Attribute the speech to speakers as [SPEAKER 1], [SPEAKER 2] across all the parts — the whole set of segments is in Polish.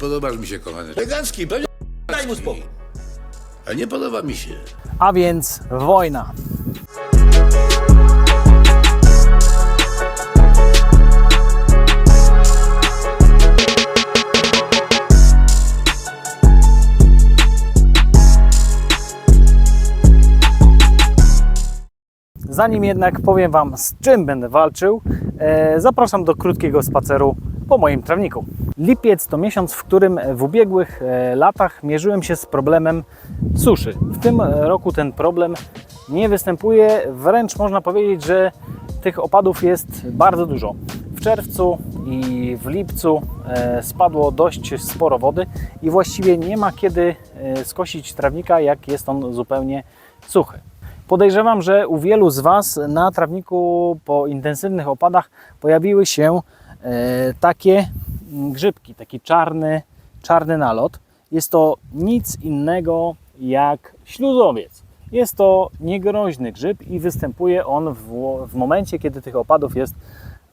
[SPEAKER 1] podobasz mi się, kochany. Elegancki, pewnie.
[SPEAKER 2] Daj mu spokój.
[SPEAKER 1] A nie podoba mi się.
[SPEAKER 3] A więc wojna. Zanim jednak powiem Wam, z czym będę walczył, e, zapraszam do krótkiego spaceru po moim trawniku. Lipiec to miesiąc, w którym w ubiegłych e, latach mierzyłem się z problemem suszy. W tym roku ten problem nie występuje, wręcz można powiedzieć, że tych opadów jest bardzo dużo. W czerwcu i w lipcu e, spadło dość sporo wody i właściwie nie ma kiedy e, skosić trawnika, jak jest on zupełnie suchy. Podejrzewam, że u wielu z Was na trawniku po intensywnych opadach pojawiły się takie grzybki, taki czarny, czarny nalot. Jest to nic innego jak śluzowiec. Jest to niegroźny grzyb i występuje on w, w momencie, kiedy tych opadów jest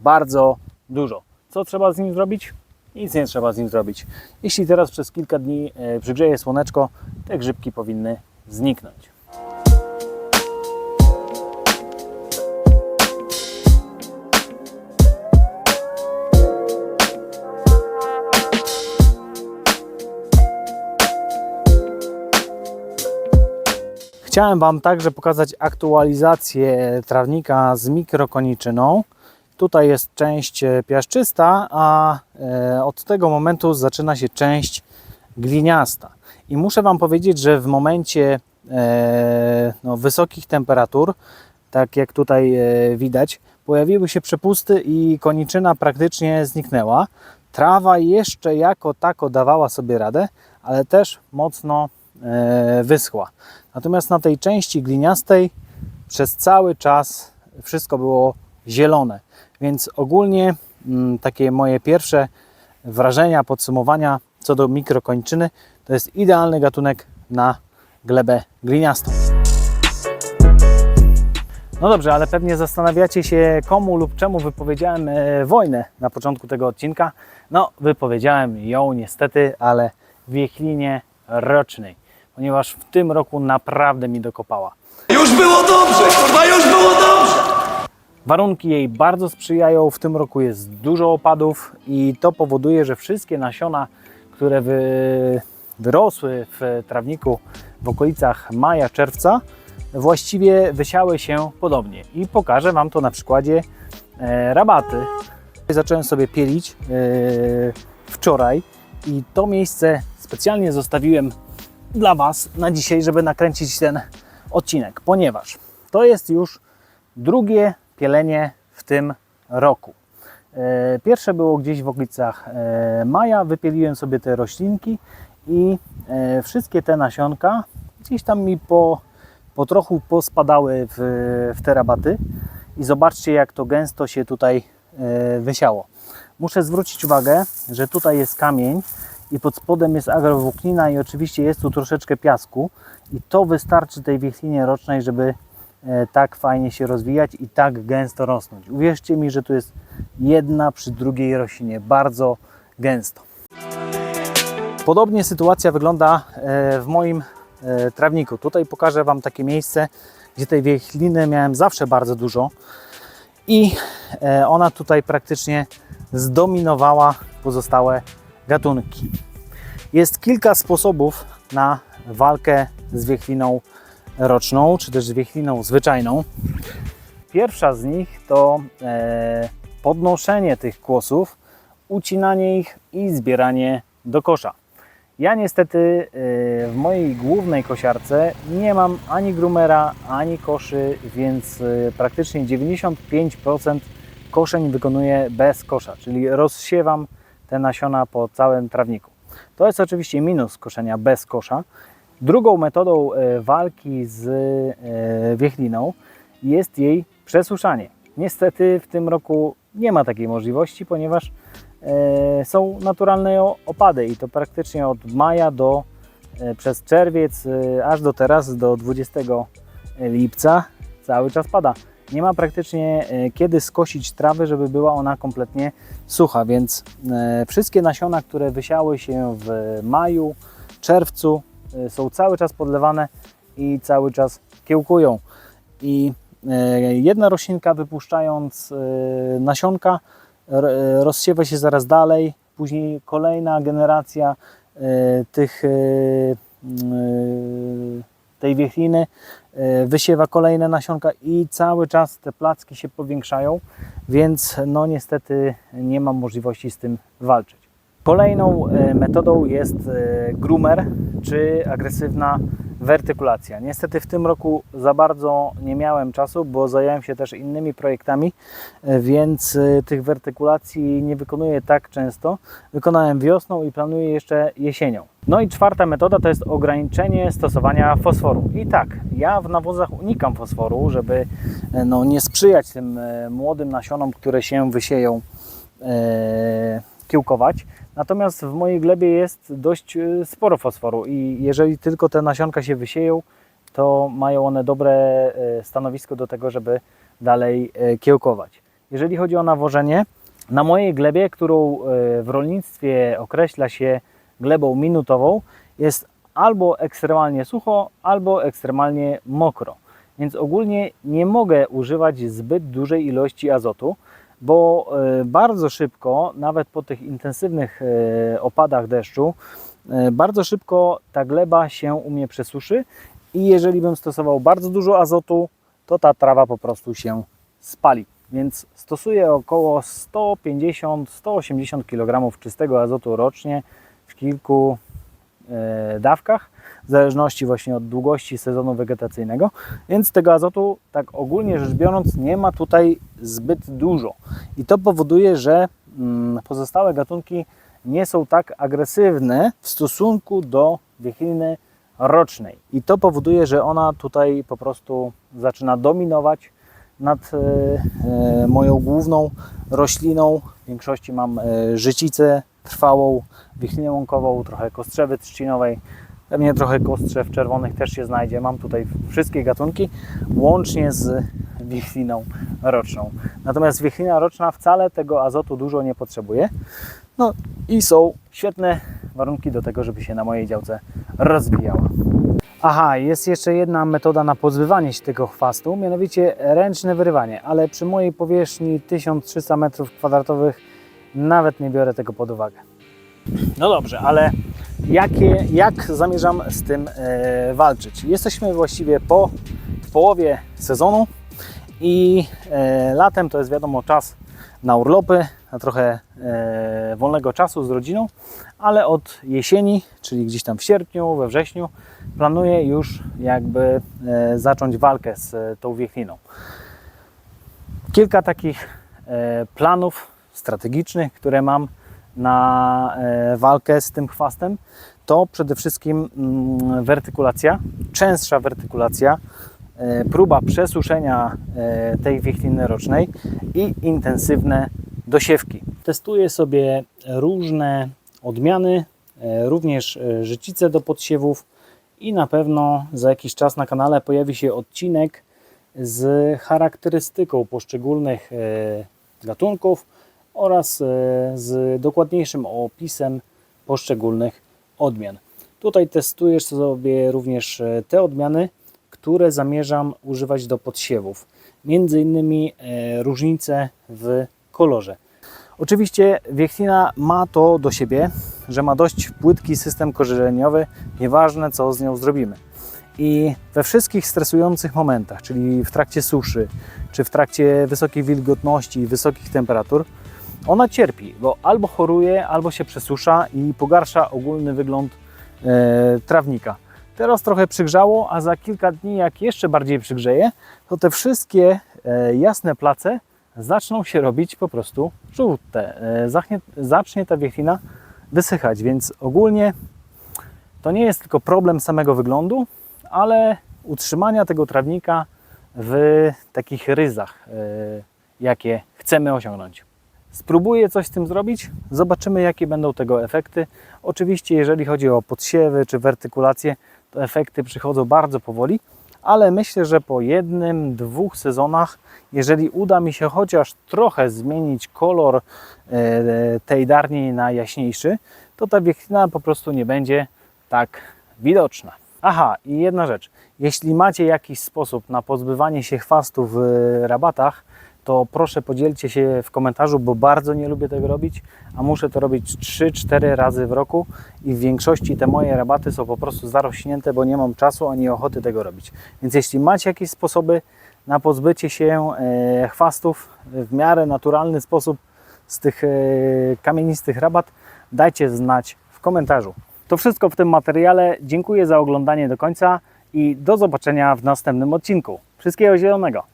[SPEAKER 3] bardzo dużo. Co trzeba z nim zrobić? Nic nie trzeba z nim zrobić. Jeśli teraz przez kilka dni e, przygrzeje słoneczko, te grzybki powinny zniknąć. Chciałem Wam także pokazać aktualizację trawnika z mikrokoniczyną. Tutaj jest część e, piaszczysta, a e, od tego momentu zaczyna się część gliniasta. I muszę Wam powiedzieć, że w momencie e, no, wysokich temperatur, tak jak tutaj widać, pojawiły się przepusty i koniczyna praktycznie zniknęła. Trawa jeszcze jako tako dawała sobie radę, ale też mocno wyschła. Natomiast na tej części gliniastej przez cały czas wszystko było zielone. Więc ogólnie mm, takie moje pierwsze wrażenia, podsumowania co do mikrokończyny to jest idealny gatunek na glebę gliniastą. No dobrze, ale pewnie zastanawiacie się, komu lub czemu wypowiedziałem e, wojnę na początku tego odcinka. No, wypowiedziałem ją niestety, ale w Wiechlinie rocznej, ponieważ w tym roku naprawdę mi dokopała.
[SPEAKER 2] Już było dobrze, kurwa, już było dobrze!
[SPEAKER 3] Warunki jej bardzo sprzyjają, w tym roku jest dużo opadów i to powoduje, że wszystkie nasiona, które wy, wyrosły w trawniku w okolicach maja, czerwca, właściwie wysiały się podobnie. I pokażę Wam to na przykładzie e, rabaty. Zacząłem sobie pielić e, wczoraj i to miejsce specjalnie zostawiłem dla Was na dzisiaj, żeby nakręcić ten odcinek, ponieważ to jest już drugie pielenie w tym roku. E, Pierwsze było gdzieś w okolicach e, maja, wypieliłem sobie te roślinki i e, wszystkie te nasionka gdzieś tam mi po, po trochu pospadały w, w te rabaty i zobaczcie jak to gęsto się tutaj wysiało. Muszę zwrócić uwagę, że tutaj jest kamień i pod spodem jest agrowłóknina i oczywiście jest tu troszeczkę piasku i to wystarczy tej wiechlinie rocznej, żeby e, tak fajnie się rozwijać i tak gęsto rosnąć. Uwierzcie mi, że tu jest jedna przy drugiej roślinie, bardzo gęsto. Podobnie sytuacja wygląda e, w moim e, trawniku. Tutaj pokażę Wam takie miejsce, gdzie tej wiechliny miałem zawsze bardzo dużo i ona tutaj praktycznie zdominowała pozostałe gatunki. Jest kilka sposobów na walkę z wiechliną roczną, czy też z wiechliną zwyczajną. Pierwsza z nich to e, podnoszenie tych kłosów, ucinanie ich i zbieranie do kosza. Ja niestety e, w mojej głównej kosiarce nie mam ani grumera, ani koszy, więc e, praktycznie 95% koszeń wykonuję bez kosza, czyli rozsiewam te nasiona po całym trawniku. To jest oczywiście minus koszenia bez kosza. Drugą metodą e, walki z e, wiechliną jest jej przesuszanie. Niestety w tym roku nie ma takiej możliwości, ponieważ e, są naturalne opady i to praktycznie od maja do przez czerwiec aż do teraz, do 20 lipca cały czas pada. Nie ma praktycznie e, kiedy skosić trawy, żeby była ona kompletnie sucha, więc e, wszystkie nasiona, które wysiały się w maju, czerwcu, e, są cały czas podlewane i cały czas kiełkują. I jedna roślinka wypuszczając nasionka rozsiewa się zaraz dalej, później kolejna generacja tych, tej wiechliny wysiewa kolejne nasionka i cały czas te placki się powiększają, więc no niestety nie mam możliwości z tym walczyć. Kolejną e, metodą jest e, groomer, czy agresywna wertykulacja. Niestety w tym roku za bardzo nie miałem czasu, bo zająłem się też innymi projektami, e, więc e, tych wertykulacji nie wykonuję tak często. Wykonałem wiosną i planuję jeszcze jesienią. No i czwarta metoda to jest ograniczenie stosowania fosforu. I tak, ja w nawozach unikam fosforu, żeby e, no, nie sprzyjać tym młodym nasionom, które się wysieją e, kiełkować. Natomiast w mojej glebie jest dość e, sporo fosforu i jeżeli tylko te nasionka się wysieją, to mają one dobre e, stanowisko do tego, żeby dalej e, kiełkować. Jeżeli chodzi o nawożenie, na mojej glebie, którą w rolnictwie określa się glebą minutową, jest albo ekstremalnie sucho, albo ekstremalnie mokro. Więc ogólnie nie mogę używać zbyt dużej ilości azotu, bo e, bardzo szybko, nawet po tych intensywnych e, opadach deszczu, e, bardzo szybko ta gleba się u mnie przesuszy i jeżeli bym stosował bardzo dużo azotu, to ta trawa po prostu się spali. Więc stosuję około 150-180 kg czystego azotu rocznie w kilku dawkach, w zależności właśnie od długości sezonu wegetacyjnego. Więc tego azotu, tak ogólnie rzecz biorąc, nie ma tutaj zbyt dużo. I to powoduje, że mm, pozostałe gatunki nie są tak agresywne w stosunku do wiechliny rocznej. I to powoduje, że ona tutaj po prostu zaczyna dominować nad e, e, moją główną rośliną. W większości mam e, życicę trwałą, wichlinę łąkową, trochę kostrzewy trzcinowej, pewnie trochę kostrzew czerwonych też się znajdzie. Mam tutaj wszystkie gatunki, łącznie z wichliną roczną. Natomiast wichlina roczna wcale tego azotu dużo nie potrzebuje. No i są świetne warunki do tego, żeby się na mojej działce rozwijała. Aha, jest jeszcze jedna metoda na pozbywanie się tego chwastu, mianowicie ręczne wyrywanie, ale przy mojej powierzchni 1300 m2 nawet nie biorę tego pod uwagę. No dobrze, ale jakie, jak zamierzam z tym e, walczyć? Jesteśmy właściwie po połowie sezonu i e, latem to jest wiadomo czas na urlopy, na trochę e, wolnego czasu z rodziną, ale od jesieni, czyli gdzieś tam w sierpniu, we wrześniu, planuję już jakby e, zacząć walkę z e, tą wiechliną. Kilka takich e, planów strategicznych, które mam na e, walkę z tym chwastem, to przede wszystkim mm, wertykulacja, częstsza wertykulacja, e, próba przesuszenia e, tej wiechliny rocznej i intensywne dosiewki. Testuję sobie różne odmiany, również życice do podsiewów i na pewno za jakiś czas na kanale pojawi się odcinek z charakterystyką poszczególnych gatunków oraz e, z dokładniejszym opisem poszczególnych odmian. Tutaj testujesz sobie również e, te odmiany, które zamierzam używać do podsiewów. Między innymi e, różnice w kolorze. Oczywiście wiechlina ma to do siebie, że ma dość płytki system korzeniowy, nieważne co z nią zrobimy. I we wszystkich stresujących momentach, czyli w trakcie suszy, czy w trakcie wysokiej wilgotności i wysokich temperatur, ona cierpi, bo albo choruje, albo się przesusza i pogarsza ogólny wygląd e, trawnika. Teraz trochę przygrzało, a za kilka dni, jak jeszcze bardziej przygrzeje, to te wszystkie e, jasne place zaczną się robić po prostu żółte. E, zachnie, zacznie ta wiechlina wysychać, więc ogólnie to nie jest tylko problem samego wyglądu, ale utrzymania tego trawnika w takich ryzach, e, jakie chcemy osiągnąć. Spróbuję coś z tym zrobić, zobaczymy jakie będą tego efekty. Oczywiście jeżeli chodzi o podsiewy czy wertykulację, to efekty przychodzą bardzo powoli, ale myślę, że po jednym, dwóch sezonach, jeżeli uda mi się chociaż trochę zmienić kolor e, tej darni na jaśniejszy, to ta wiechlina po prostu nie będzie tak widoczna. Aha, i jedna rzecz. Jeśli macie jakiś sposób na pozbywanie się chwastów w rabatach, to proszę podzielcie się w komentarzu, bo bardzo nie lubię tego robić, a muszę to robić 3-4 razy w roku i w większości te moje rabaty są po prostu zarośnięte, bo nie mam czasu ani ochoty tego robić. Więc jeśli macie jakieś sposoby na pozbycie się e, chwastów w miarę naturalny sposób z tych e, kamienistych rabat, dajcie znać w komentarzu. To wszystko w tym materiale. Dziękuję za oglądanie do końca i do zobaczenia w następnym odcinku. Wszystkiego zielonego!